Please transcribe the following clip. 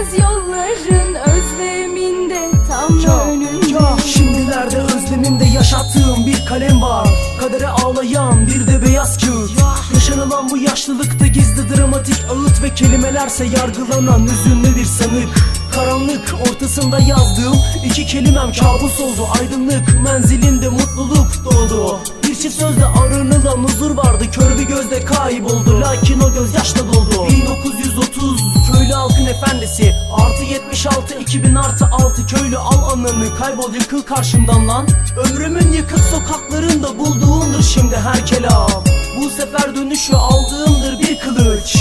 Bitmez yolların özleminde tam çok, önümde. çok. Şimdilerde özlemimde yaşattığım bir kalem var. Kadere ağlayan bir de beyaz kağıt. Yaşanılan bu yaşlılıkta gizli dramatik ağıt Ve kelimelerse yargılanan üzünlü bir sanık. Karanlık ortasında yazdığım iki kelimem kabus oldu. Aydınlık menzilinde mutluluk doğdu. Bir çift sözle aranılan huzur vardı. Kör bir gözle kayboldu. Lakin o göz yaşta doldu efendisi. Artı 76 2000 artı 6 köylü al ananı Kaybol yıkıl karşımdan lan. Ömrümün yıkık sokaklarında bulduğumdur şimdi her kelam. Bu sefer dönüşü aldığımdır bir kılıç